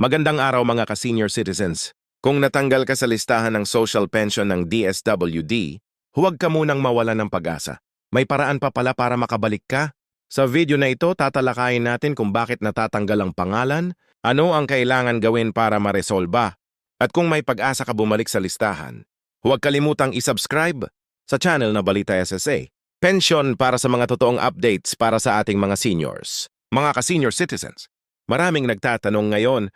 Magandang araw mga ka-senior citizens. Kung natanggal ka sa listahan ng social pension ng DSWD, huwag ka munang mawala ng pag-asa. May paraan pa pala para makabalik ka. Sa video na ito, tatalakayin natin kung bakit natatanggal ang pangalan, ano ang kailangan gawin para maresolba, at kung may pag-asa ka bumalik sa listahan. Huwag kalimutang isubscribe sa channel na Balita SSA. Pension para sa mga totoong updates para sa ating mga seniors. Mga ka-senior citizens, maraming nagtatanong ngayon,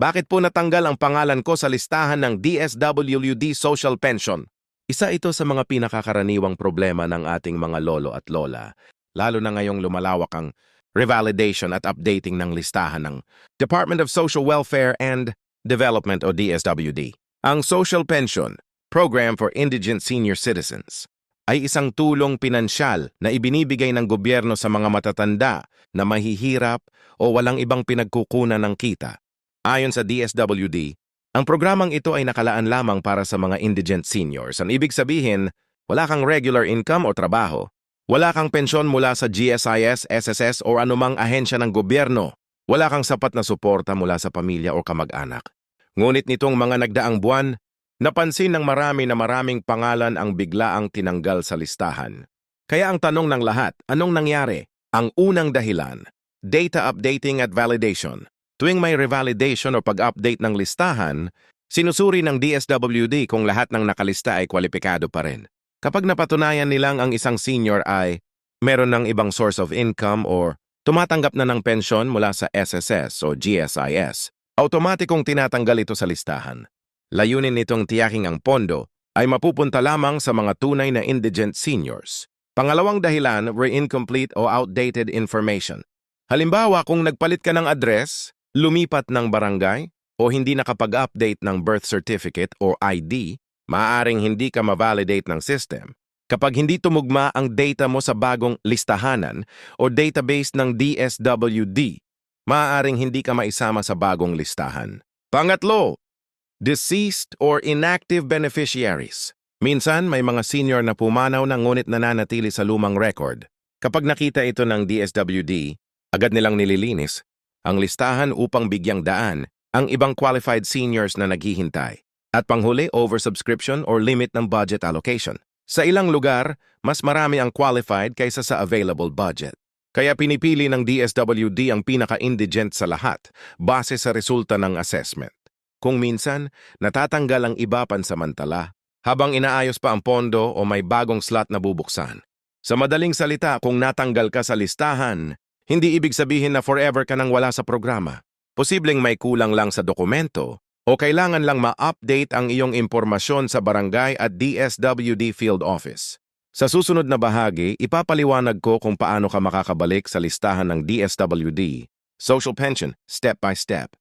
bakit po natanggal ang pangalan ko sa listahan ng DSWD Social Pension? Isa ito sa mga pinakakaraniwang problema ng ating mga lolo at lola, lalo na ngayong lumalawak ang revalidation at updating ng listahan ng Department of Social Welfare and Development o DSWD. Ang Social Pension, Program for Indigent Senior Citizens, ay isang tulong pinansyal na ibinibigay ng gobyerno sa mga matatanda na mahihirap o walang ibang pinagkukunan ng kita. Ayon sa DSWD, ang programang ito ay nakalaan lamang para sa mga indigent seniors. Ang ibig sabihin, wala kang regular income o trabaho, wala kang pensyon mula sa GSIS, SSS o anumang ahensya ng gobyerno, wala kang sapat na suporta mula sa pamilya o kamag-anak. Ngunit nitong mga nagdaang buwan, napansin ng marami na maraming pangalan ang biglaang tinanggal sa listahan. Kaya ang tanong ng lahat, anong nangyari? Ang unang dahilan, data updating at validation. Tuwing may revalidation o pag-update ng listahan, sinusuri ng DSWD kung lahat ng nakalista ay kwalipikado pa rin. Kapag napatunayan nilang ang isang senior ay meron ng ibang source of income or tumatanggap na ng pensyon mula sa SSS o GSIS, automatikong tinatanggal ito sa listahan. Layunin nitong tiyaking ang pondo ay mapupunta lamang sa mga tunay na indigent seniors. Pangalawang dahilan were incomplete o outdated information. Halimbawa, kung nagpalit ka ng address, lumipat ng barangay, o hindi nakapag-update ng birth certificate or ID, maaaring hindi ka ma-validate ng system. Kapag hindi tumugma ang data mo sa bagong listahanan o database ng DSWD, maaaring hindi ka maisama sa bagong listahan. Pangatlo, deceased or inactive beneficiaries. Minsan may mga senior na pumanaw na ngunit nananatili sa lumang record. Kapag nakita ito ng DSWD, agad nilang nililinis ang listahan upang bigyang daan ang ibang qualified seniors na naghihintay. At panghuli, oversubscription or limit ng budget allocation. Sa ilang lugar, mas marami ang qualified kaysa sa available budget. Kaya pinipili ng DSWD ang pinaka-indigent sa lahat base sa resulta ng assessment. Kung minsan, natatanggal ang iba pansamantala habang inaayos pa ang pondo o may bagong slot na bubuksan. Sa madaling salita, kung natanggal ka sa listahan, hindi ibig sabihin na forever ka nang wala sa programa. Posibleng may kulang lang sa dokumento o kailangan lang ma-update ang iyong impormasyon sa barangay at DSWD Field Office. Sa susunod na bahagi, ipapaliwanag ko kung paano ka makakabalik sa listahan ng DSWD, Social Pension, step by step.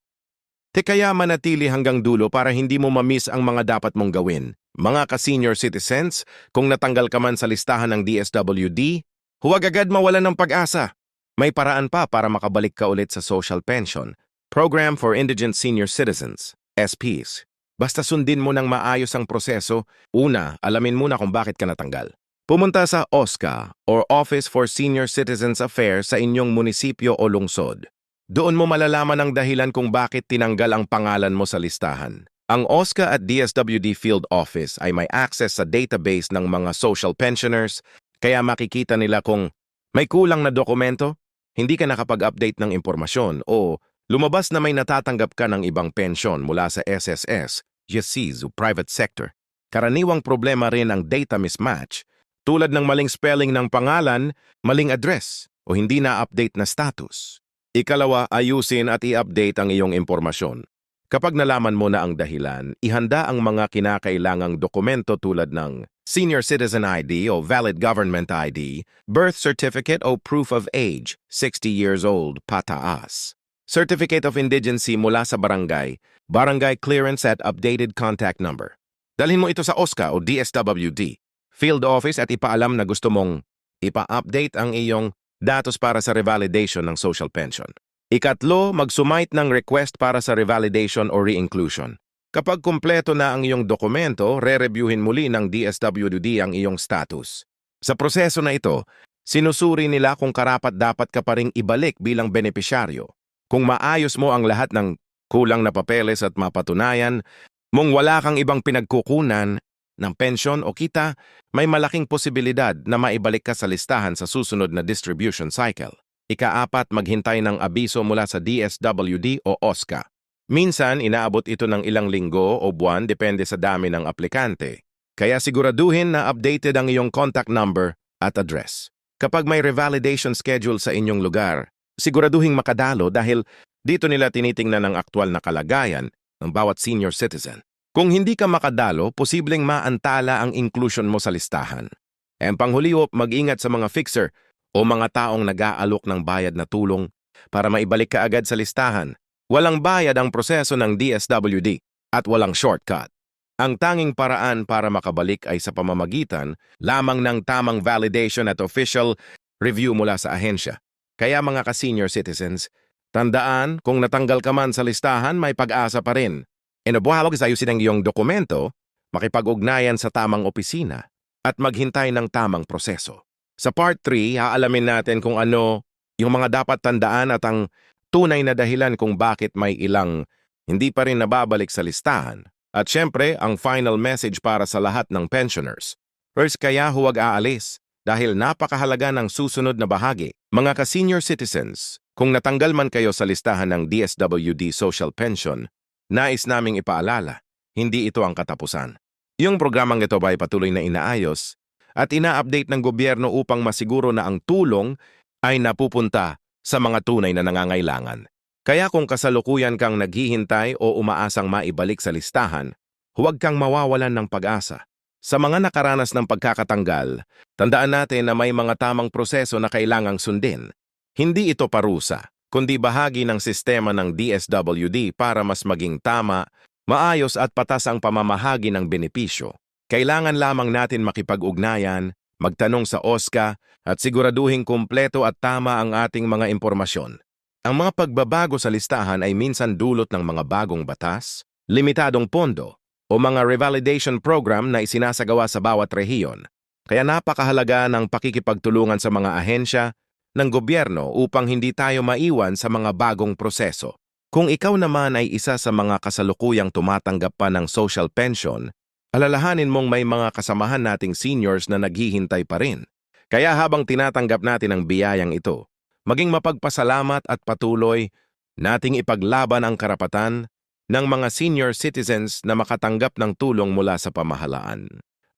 Te kaya manatili hanggang dulo para hindi mo mamiss ang mga dapat mong gawin. Mga ka-senior citizens, kung natanggal ka man sa listahan ng DSWD, huwag agad mawalan ng pag-asa. May paraan pa para makabalik ka ulit sa social pension, Program for Indigent Senior Citizens, SPs. Basta sundin mo ng maayos ang proseso, una, alamin muna kung bakit ka natanggal. Pumunta sa OSCA or Office for Senior Citizens Affairs sa inyong munisipyo o lungsod. Doon mo malalaman ang dahilan kung bakit tinanggal ang pangalan mo sa listahan. Ang OSCA at DSWD Field Office ay may access sa database ng mga social pensioners, kaya makikita nila kung may kulang na dokumento, hindi ka nakapag-update ng impormasyon o lumabas na may natatanggap ka ng ibang pensyon mula sa SSS, GSIS o private sector. Karaniwang problema rin ang data mismatch, tulad ng maling spelling ng pangalan, maling address, o hindi na-update na status. Ikalawa, ayusin at i-update ang iyong impormasyon. Kapag nalaman mo na ang dahilan, ihanda ang mga kinakailangang dokumento tulad ng Senior Citizen ID o Valid Government ID, Birth Certificate o Proof of Age, 60 years old, pataas. Certificate of Indigency mula sa barangay, Barangay Clearance at Updated Contact Number. Dalhin mo ito sa OSCA o DSWD, Field Office at ipaalam na gusto mong ipa-update ang iyong datos para sa revalidation ng social pension. Ikatlo, mag-sumite ng request para sa revalidation o re-inclusion. Kapag kumpleto na ang iyong dokumento, re-reviewin muli ng DSWD ang iyong status. Sa proseso na ito, sinusuri nila kung karapat dapat ka pa ring ibalik bilang benepisyaryo. Kung maayos mo ang lahat ng kulang na papeles at mapatunayan mong wala kang ibang pinagkukunan ng pensyon o kita, may malaking posibilidad na maibalik ka sa listahan sa susunod na distribution cycle. Ikaapat, maghintay ng abiso mula sa DSWD o OSCA. Minsan, inaabot ito ng ilang linggo o buwan depende sa dami ng aplikante. Kaya siguraduhin na updated ang iyong contact number at address. Kapag may revalidation schedule sa inyong lugar, siguraduhing makadalo dahil dito nila tinitingnan ang aktwal na kalagayan ng bawat senior citizen. Kung hindi ka makadalo, posibleng maantala ang inclusion mo sa listahan. Ang panghuliho, mag-ingat sa mga fixer o mga taong nag-aalok ng bayad na tulong para maibalik ka agad sa listahan. Walang bayad ang proseso ng DSWD at walang shortcut. Ang tanging paraan para makabalik ay sa pamamagitan lamang ng tamang validation at official review mula sa ahensya. Kaya mga ka-senior citizens, tandaan kung natanggal ka man sa listahan, may pag-asa pa rin. Inabuhawag sa ayusin ang iyong dokumento, makipag-ugnayan sa tamang opisina, at maghintay ng tamang proseso. Sa part 3, haalamin natin kung ano yung mga dapat tandaan at ang tunay na dahilan kung bakit may ilang hindi pa rin nababalik sa listahan. At syempre, ang final message para sa lahat ng pensioners. First, kaya huwag aalis dahil napakahalaga ng susunod na bahagi. Mga ka-senior citizens, kung natanggal man kayo sa listahan ng DSWD Social Pension, nais naming ipaalala, hindi ito ang katapusan. Yung programang ito ay patuloy na inaayos at ina-update ng gobyerno upang masiguro na ang tulong ay napupunta sa mga tunay na nangangailangan. Kaya kung kasalukuyan kang naghihintay o umaasang maibalik sa listahan, huwag kang mawawalan ng pag-asa. Sa mga nakaranas ng pagkakatanggal, tandaan natin na may mga tamang proseso na kailangang sundin. Hindi ito parusa, kundi bahagi ng sistema ng DSWD para mas maging tama, maayos at patas ang pamamahagi ng benepisyo. Kailangan lamang natin makipag-ugnayan, magtanong sa OSCA at siguraduhing kumpleto at tama ang ating mga impormasyon. Ang mga pagbabago sa listahan ay minsan dulot ng mga bagong batas, limitadong pondo, o mga revalidation program na isinasagawa sa bawat rehiyon. Kaya napakahalaga ng pakikipagtulungan sa mga ahensya ng gobyerno upang hindi tayo maiwan sa mga bagong proseso. Kung ikaw naman ay isa sa mga kasalukuyang tumatanggap pa ng social pension, alalahanin mong may mga kasamahan nating seniors na naghihintay pa rin. Kaya habang tinatanggap natin ang biyayang ito, maging mapagpasalamat at patuloy nating ipaglaban ang karapatan ng mga senior citizens na makatanggap ng tulong mula sa pamahalaan.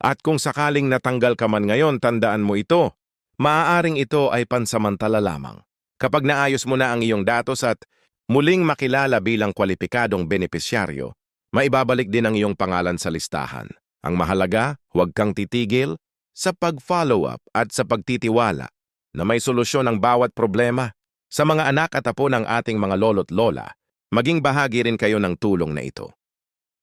At kung sakaling natanggal ka man ngayon, tandaan mo ito, maaaring ito ay pansamantala lamang. Kapag naayos mo na ang iyong datos at muling makilala bilang kwalipikadong benepisyaryo, maibabalik din ang iyong pangalan sa listahan. Ang mahalaga, huwag kang titigil sa pag-follow up at sa pagtitiwala na may solusyon ang bawat problema. Sa mga anak at apo ng ating mga lolo't lola, maging bahagi rin kayo ng tulong na ito.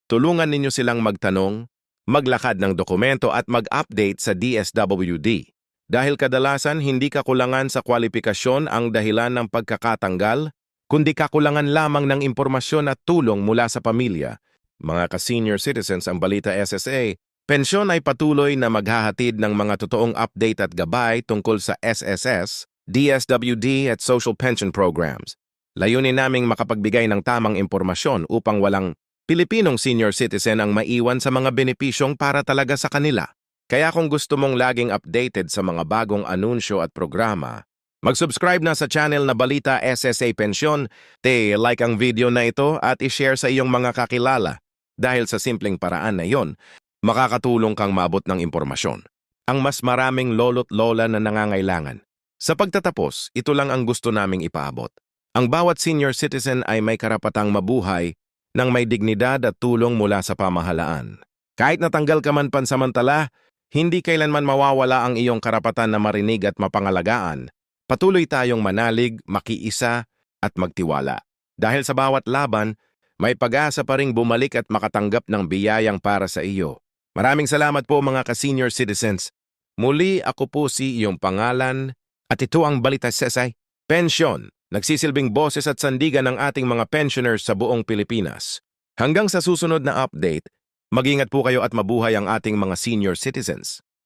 Tulungan ninyo silang magtanong, maglakad ng dokumento at mag-update sa DSWD. Dahil kadalasan hindi kakulangan sa kwalifikasyon ang dahilan ng pagkakatanggal, kundi kakulangan lamang ng impormasyon at tulong mula sa pamilya. Mga ka-senior citizens ang Balita SSA, Pensyon ay patuloy na maghahatid ng mga totoong update at gabay tungkol sa SSS, DSWD at social pension programs. Layunin naming makapagbigay ng tamang impormasyon upang walang Pilipinong senior citizen ang maiwan sa mga benepisyong para talaga sa kanila. Kaya kung gusto mong laging updated sa mga bagong anunsyo at programa, mag-subscribe na sa channel na Balita SSA Pensyon, te like ang video na ito at i-share sa iyong mga kakilala. Dahil sa simpleng paraan na yon, makakatulong kang maabot ng impormasyon. Ang mas maraming lolo't lola na nangangailangan. Sa pagtatapos, ito lang ang gusto naming ipaabot. Ang bawat senior citizen ay may karapatang mabuhay ng may dignidad at tulong mula sa pamahalaan. Kahit natanggal ka man pansamantala, hindi kailanman mawawala ang iyong karapatan na marinig at mapangalagaan. Patuloy tayong manalig, makiisa at magtiwala. Dahil sa bawat laban, may pag-asa pa ring bumalik at makatanggap ng biyayang para sa iyo. Maraming salamat po mga ka-senior citizens. Muli ako po si iyong pangalan at ito ang Balita Sesay. Pension, nagsisilbing boses at sandigan ng ating mga pensioners sa buong Pilipinas. Hanggang sa susunod na update, mag-ingat po kayo at mabuhay ang ating mga senior citizens.